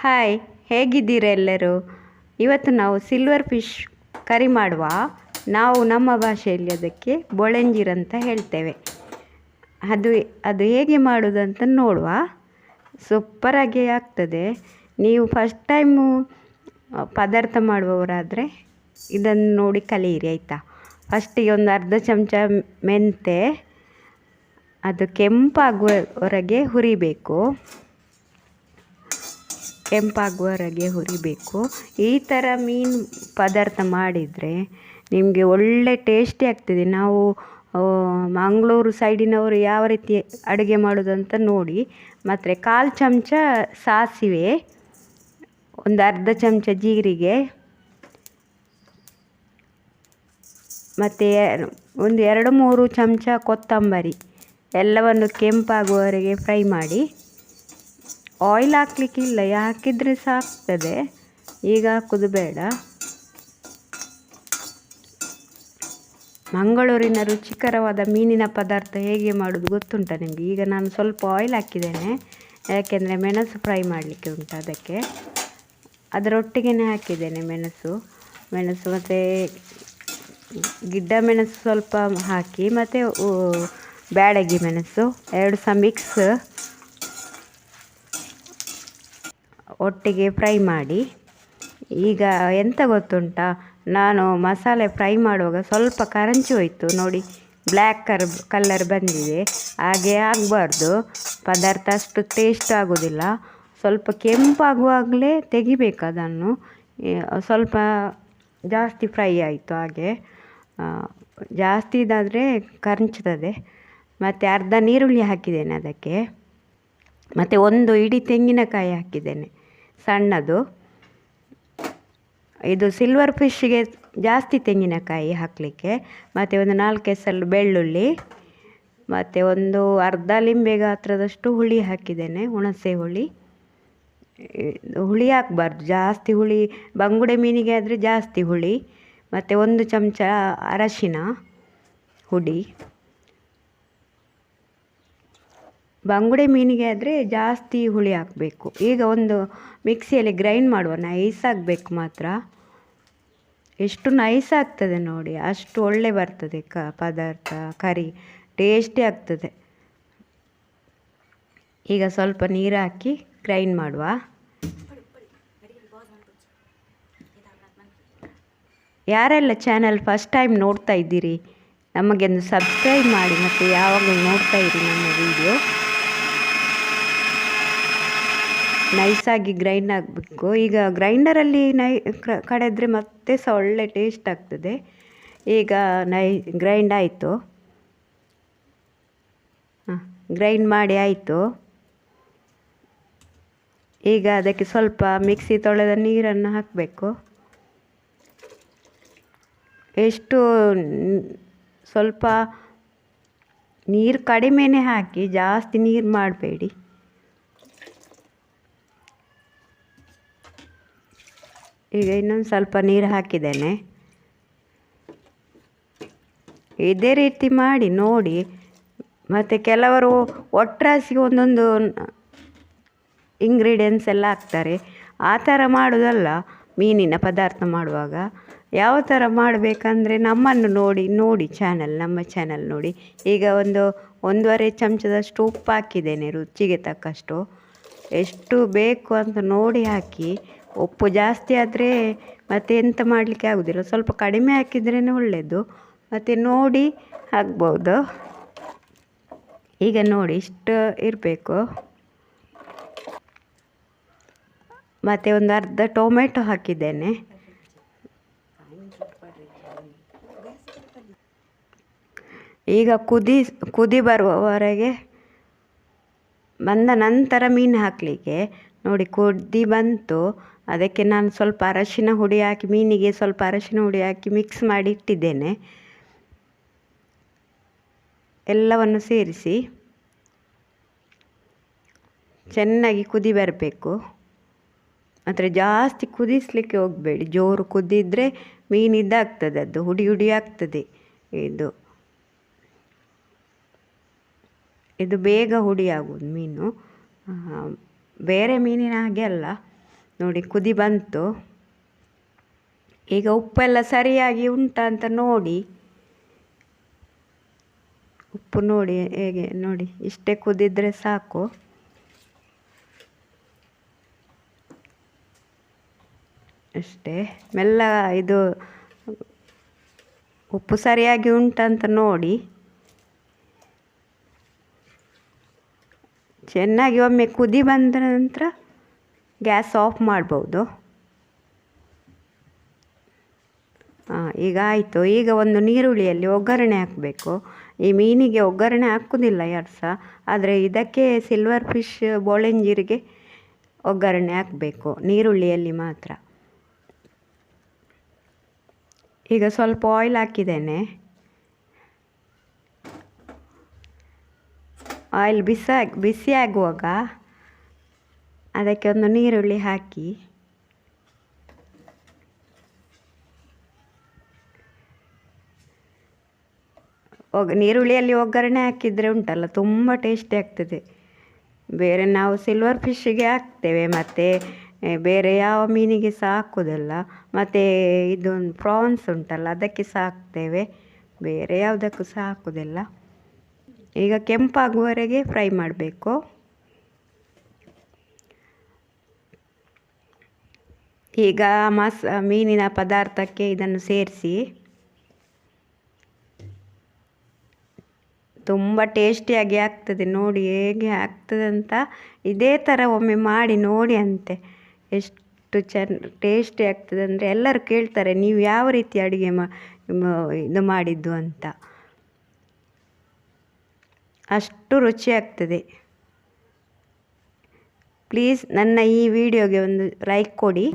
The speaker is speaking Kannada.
ಹಾಯ್, ಹೇಗಿದ್ದೀರ ಎಲ್ಲರೂ? ಇವತ್ತು ನಾವು ಸಿಲ್ವರ್ ಫಿಶ್ ಕರಿ ಮಾಡುವ. ನಾವು ನಮ್ಮ ಭಾಷೆಯಲ್ಲಿ ಅದಕ್ಕೆ ಬೊಳೆಂಜಿರ್ ಅಂತ ಹೇಳ್ತೇವೆ. ಅದು ಅದು ಹೇಗೆ ಮಾಡೋದಂತ ನೋಡುವ. ಸೂಪರಾಗಿ ಆಗ್ತದೆ. ನೀವು ಫಸ್ಟ್ ಟೈಮು ಪದಾರ್ಥ ಮಾಡುವವರಾದರೆ ಇದನ್ನು ನೋಡಿ ಕಲಿಯಿರಿ, ಆಯಿತಾ? ಫಸ್ಟಿಗೆ ಒಂದು ಅರ್ಧ ಚಮಚ ಮೆಂತೆ, ಅದು ಕೆಂಪಾಗುವವರೆಗೆ ಹುರಿಬೇಕು. ಕೆಂಪಾಗುವವರೆಗೆ ಹುರಿಬೇಕು. ಈ ಥರ ಮೀನು ಪದಾರ್ಥ ಮಾಡಿದರೆ ನಿಮಗೆ ಒಳ್ಳೆ ಟೇಸ್ಟಿ ಆಗ್ತದೆ. ನಾವು ಮಂಗಳೂರು ಸೈಡಿನವರು ಯಾವ ರೀತಿ ಅಡುಗೆ ಮಾಡೋದಂತ ನೋಡಿ. ಮತ್ತು ಕಾಲು ಚಮಚ ಸಾಸಿವೆ, ಒಂದು ಅರ್ಧ ಚಮಚ ಜೀರಿಗೆ, ಮತ್ತು ಒಂದು ಎರಡು ಮೂರು ಚಮಚ ಕೊತ್ತಂಬರಿ, ಎಲ್ಲವನ್ನು ಕೆಂಪಾಗುವವರೆಗೆ ಫ್ರೈ ಮಾಡಿ. ಆಯಿಲ್ ಹಾಕ್ಲಿಕ್ಕಿಲ್ಲ ಯಾಕಿದ್ರೆ ಸಾಕ್ತದೆ? ಈಗ ಹಾಕೋದು ಬೇಡ ಮಂಗಳೂರಿನ ರುಚಿಕರವಾದ ಮೀನಿನ ಪದಾರ್ಥ ಹೇಗೆ ಮಾಡೋದು ಗೊತ್ತುಂಟ ನಿಮಗೆ? ಈಗ ನಾನು ಸ್ವಲ್ಪ ಆಯಿಲ್ ಹಾಕಿದ್ದೇನೆ. ಯಾಕೆಂದರೆ ಮೆಣಸು ಫ್ರೈ ಮಾಡಲಿಕ್ಕೆ ಉಂಟು ಅದಕ್ಕೆ. ಅದರೊಟ್ಟಿಗೆ ಹಾಕಿದ್ದೇನೆ ಮೆಣಸು. ಮೆಣಸು ಮತ್ತು ಗಿಡ್ಡ ಮೆಣಸು ಸ್ವಲ್ಪ ಹಾಕಿ ಮತ್ತು ಬ್ಯಾಡಗಿ ಮೆಣಸು. ಎರಡು ಸಹ ಮಿಕ್ಸ್ ಒಟ್ಟಿಗೆ ಫ್ರೈ ಮಾಡಿ. ಈಗ ಎಂತ ಗೊತ್ತುಂಟಾ? ನಾನು ಮಸಾಲೆ ಫ್ರೈ ಮಾಡುವಾಗ ಸ್ವಲ್ಪ ಕರಂಚಿ ಹೋಯಿತು. ನೋಡಿ, ಬ್ಲ್ಯಾಕ್ ಕರ್ ಕಲ್ಲರ್ ಬಂದಿದೆ. ಹಾಗೆ ಆಗಬಾರ್ದು. ಪದಾರ್ಥ ಅಷ್ಟು ಟೇಸ್ಟ್ ಆಗೋದಿಲ್ಲ. ಸ್ವಲ್ಪ ಕೆಂಪಾಗುವಾಗಲೇ ತೆಗಿಬೇಕು ಅದನ್ನು. ಸ್ವಲ್ಪ ಜಾಸ್ತಿ ಫ್ರೈ ಆಯಿತು ಹಾಗೆ. ಜಾಸ್ತಿ ಇದಾದರೆ ಕರಂಚ್ತದೆ. ಮತ್ತು ಅರ್ಧ ನೀರುಳ್ಳಿ ಹಾಕಿದ್ದೇನೆ ಅದಕ್ಕೆ. ಮತ್ತು ಒಂದು ಇಡೀ ತೆಂಗಿನಕಾಯಿ ಹಾಕಿದ್ದೇನೆ. ಸಣ್ಣದು. ಇದು ಸಿಲ್ವರ್ ಫಿಶ್ಗೆ ಜಾಸ್ತಿ ತೆಂಗಿನಕಾಯಿ ಹಾಕಲಿಕ್ಕೆ. ಮತ್ತು ಒಂದು ನಾಲ್ಕು ಎಸಳು ಬೆಳ್ಳುಳ್ಳಿ. ಮತ್ತು ಒಂದು ಅರ್ಧ ಲಿಂಬೆ ಗಾತ್ರದಷ್ಟು ಹುಳಿ ಹಾಕಿದ್ದೇನೆ, ಹುಣಸೆ ಹುಳಿ. ಹುಳಿ ಹಾಕಬಾರ್ದು, ಜಾಸ್ತಿ ಹುಳಿ, ಬಂಗುಡೆ ಮೀನಿಗೆ ಆದರೆ ಜಾಸ್ತಿ ಹುಳಿ. ಮತ್ತು ಒಂದು ಚಮಚ ಅರಶಿನ ಹುಡಿ. ಬಂಗುಡೆ ಮೀನಿಗೆ ಆದರೆ ಜಾಸ್ತಿ ಹುಳಿ ಹಾಕಬೇಕು. ಈಗ ಒಂದು ಮಿಕ್ಸಿಯಲ್ಲಿ ಗ್ರೈಂಡ್ ಮಾಡುವ ನೈಸ್ ಆಗಬೇಕು ಮಾತ್ರ. ಎಷ್ಟು ನೈಸ್ ಆಗ್ತದೆ ನೋಡಿ, ಅಷ್ಟು ಒಳ್ಳೆ ಬರ್ತದೆ ಕ, ಪದಾರ್ಥ, ಕರಿ ಟೇಸ್ಟಿ ಆಗ್ತದೆ. ಈಗ ಸ್ವಲ್ಪ ನೀರು ಹಾಕಿ ಗ್ರೈಂಡ್ ಮಾಡುವ. ಯಾರೆಲ್ಲ ಚಾನಲ್ ಫಸ್ಟ್ ಟೈಮ್ ನೋಡ್ತಾ ಇದ್ದೀರಿ ನಮಗೆ ಒಂದು ಸಬ್ಸ್ಕ್ರೈಬ್ ಮಾಡಿ ಮತ್ತು ಯಾವಾಗಲೂ ನೋಡ್ತಾ ಇರಿ ನಮ್ಮ ವಿಡಿಯೋ ನೈಸಾಗಿ ಗ್ರೈಂಡ್ ಆಗಬೇಕು. ಈಗ ಗ್ರೈಂಡರಲ್ಲಿ ನೈ ಕಡೆದ್ರೆ ಮತ್ತೆ ಸಹ ಒಳ್ಳೆ ಟೇಸ್ಟ್ ಆಗ್ತದೆ. ಈಗ ನೈ ಗ್ರೈಂಡ್ ಆಯಿತು. ಹಾಂ ಗ್ರೈಂಡ್ ಮಾಡಿ ಆಯಿತು. ಈಗ ಅದಕ್ಕೆ ಸ್ವಲ್ಪ ಮಿಕ್ಸಿ ತೊಳೆದ ನೀರನ್ನು ಹಾಕಬೇಕು. ಎಷ್ಟು ಸ್ವಲ್ಪ ನೀರು ಕಡಿಮೆನೇ ಹಾಕಿ ಜಾಸ್ತಿ ನೀರು ಮಾಡಬೇಡಿ. ಈಗ ಇನ್ನೊಂದು ಸ್ವಲ್ಪ ನೀರು ಹಾಕಿದ್ದೇನೆ. ಇದೇ ರೀತಿ ಮಾಡಿ, ನೋಡಿ. ಮತ್ತು ಕೆಲವರು ಒಟ್ರಾಸಿಗೆ ಒಂದೊಂದು ಇಂಗ್ರೀಡಿಯೆಂಟ್ಸ್ ಎಲ್ಲ ಹಾಕ್ತಾರೆ. ಆ ಥರ ಮಾಡೋದಲ್ಲ, ಮೀನಿನ ಪದಾರ್ಥ ಮಾಡುವಾಗ. ಯಾವ ಥರ ಮಾಡಬೇಕಂದ್ರೆ ನಮ್ಮನ್ನು ನೋಡಿ ನೋಡಿ ಚಾನಲ್ ನಮ್ಮ ಚಾನಲ್ ನೋಡಿ. ಈಗ ಒಂದು ಒಂದೂವರೆ ಚಮಚದಷ್ಟು ಉಪ್ಪು ಹಾಕಿದ್ದೇನೆ, ರುಚಿಗೆ ತಕ್ಕಷ್ಟು. ಎಷ್ಟು ಬೇಕು ಅಂತ ನೋಡಿ ಹಾಕಿ. ಉಪ್ಪು ಜಾಸ್ತಿ ಆದರೆ ಮತ್ತೆ ಎಂತ ಮಾಡಲಿಕ್ಕೆ ಆಗೋದಿಲ್ಲ. ಸ್ವಲ್ಪ ಕಡಿಮೆ ಹಾಕಿದ್ರೇ ಒಳ್ಳೆಯದು ಮತ್ತು ನೋಡಿ ಹಾಕ್ಬೋದು. ಈಗ ನೋಡಿ ಇಷ್ಟು ಇರಬೇಕು. ಮತ್ತು ಒಂದು ಅರ್ಧ ಟೊಮೆಟೊ ಹಾಕಿದ್ದೇನೆ. ಈಗ ಕುದಿ ಕುದಿ ಬರುವವರೆಗೆ ಬಂದ ನಂತರ ಮೀನು ಹಾಕಲಿಕ್ಕೆ. ನೋಡಿ ಕುದಿ ಬಂತು. ಅದಕ್ಕೆ ನಾನು ಸ್ವಲ್ಪ ಅರಶಿನ ಹುಡಿ ಹಾಕಿ, ಮೀನಿಗೆ ಸ್ವಲ್ಪ ಅರಶಿನ ಹುಡಿ ಹಾಕಿ ಮಿಕ್ಸ್ ಮಾಡಿ ಇಟ್ಟಿದ್ದೇನೆ. ಎಲ್ಲವನ್ನು ಸೇರಿಸಿ ಚೆನ್ನಾಗಿ ಕುದಿ ಬರಬೇಕು. ಅಂದರೆ ಜಾಸ್ತಿ ಕುದಿಸಲಿಕ್ಕೆ ಹೋಗಬೇಡಿ. ಜೋರು ಕುದಿದರೆ ಮೀನು ಇದಾಗ್ತದೆ, ಅದು ಹುಡಿ ಹುಡಿ ಆಗ್ತದೆ. ಇದು ಇದು ಬೇಗ ಹುಡಿ ಆಗೋದು ಮೀನು. ಬೇರೆ ಮೀನಿನ ಹಾಗೆ ಅಲ್ಲ. ನೋಡಿ, ಕುದಿ ಬಂತು. ಈಗ ಉಪ್ಪೆಲ್ಲ ಸರಿಯಾಗಿ ಉಂಟಾ ಅಂತ ನೋಡಿ. ಉಪ್ಪು ನೋಡಿ, ಹೇಗೆ ನೋಡಿ, ಇಷ್ಟೇ ಕುದಿದ್ರೆ ಸಾಕು. ಅಷ್ಟೇ, ಮೆಲ್ಲ ಇದು ಉಪ್ಪು ಸರಿಯಾಗಿ ಉಂಟಂತ ನೋಡಿ. ಚೆನ್ನಾಗಿ ಒಮ್ಮೆ ಕುದಿ ಬಂದ ನಂತರ ಗ್ಯಾಸ್ ಆಫ್ ಮಾಡ್ಬೋದು. ಹಾಂ ಈಗ ಆಯಿತು. ಈಗ ಒಂದು ನೀರುಳ್ಳಿಯಲ್ಲಿ ಒಗ್ಗರಣೆ ಹಾಕಬೇಕು. ಈ ಮೀನಿಗೆ ಒಗ್ಗರಣೆ ಹಾಕೋದಿಲ್ಲ ಯಾರು ಸಹ. ಆದರೆ ಇದಕ್ಕೆ ಸಿಲ್ವರ್ ಫಿಶ್ ಬೋಳೆಂಜೀರಿಗೆ ಒಗ್ಗರಣೆ ಹಾಕಬೇಕು. ನೀರುಳ್ಳಿಯಲ್ಲಿ ಮಾತ್ರ. ಈಗ ಸ್ವಲ್ಪ ಆಯಿಲ್ ಹಾಕಿದ್ದೇನೆ. ಆಯಿಲ್ ಬಿಸಿ ಬಿಸಿ ಆಗುವಾಗ ಅದಕ್ಕೆ ಒಂದು ನೀರುಳ್ಳಿ ಹಾಕಿ. ಒಗ್ ನೀರುಳ್ಳಿಯಲ್ಲಿ ಒಗ್ಗರಣೆ ಹಾಕಿದರೆ ಉಂಟಲ್ಲ, ತುಂಬ ಟೇಸ್ಟಿ ಆಗ್ತದೆ. ಬೇರೆ ನಾವು ಸಿಲ್ವರ್ ಫಿಶ್ಶಿಗೆ ಹಾಕ್ತೇವೆ, ಮತ್ತು ಬೇರೆ ಯಾವ ಮೀನಿಗೆ ಸಹ ಹಾಕೋದಲ್ಲ, ಮತ್ತು ಇದೊಂದು ಪ್ರಾನ್ಸ್ ಉಂಟಲ್ಲ, ಅದಕ್ಕೆ ಸಹ ಹಾಕ್ತೇವೆ. ಬೇರೆ ಯಾವುದಕ್ಕೂ ಸಹ ಹಾಕೋದಿಲ್ಲ. ಈಗ ಕೆಂಪಾಗುವವರೆಗೆ ಫ್ರೈ ಮಾಡಬೇಕು. ಈಗ ಮಸ್, ಮೀನಿನ ಪದಾರ್ಥಕ್ಕೆ ಇದನ್ನು ಸೇರಿಸಿ. ತುಂಬ ಟೇಸ್ಟಿಯಾಗಿ ಆಗ್ತದೆ, ನೋಡಿ ಹೇಗೆ ಆಗ್ತದೆ ಅಂತ ಇದೇ ಥರ ಒಮ್ಮೆ ಮಾಡಿ ನೋಡಿ ಅಂತೆ. ಎಷ್ಟು ಚೆನ್ನ ಟೇಸ್ಟಿ ಆಗ್ತದೆ ಅಂದರೆ ಎಲ್ಲರೂ ಕೇಳ್ತಾರೆ, ನೀವು ಯಾವ ರೀತಿ ಅಡುಗೆ ಮಾ, ಇದು ಮಾಡಿದ್ದು ಅಂತ. ಅಷ್ಟು ರುಚಿ ಆಗ್ತದೆ. ಪ್ಲೀಸ್ ನನ್ನ ಈ ವಿಡಿಯೋಗೆ ಒಂದು ಲೈಕ್ ಕೊಡಿ.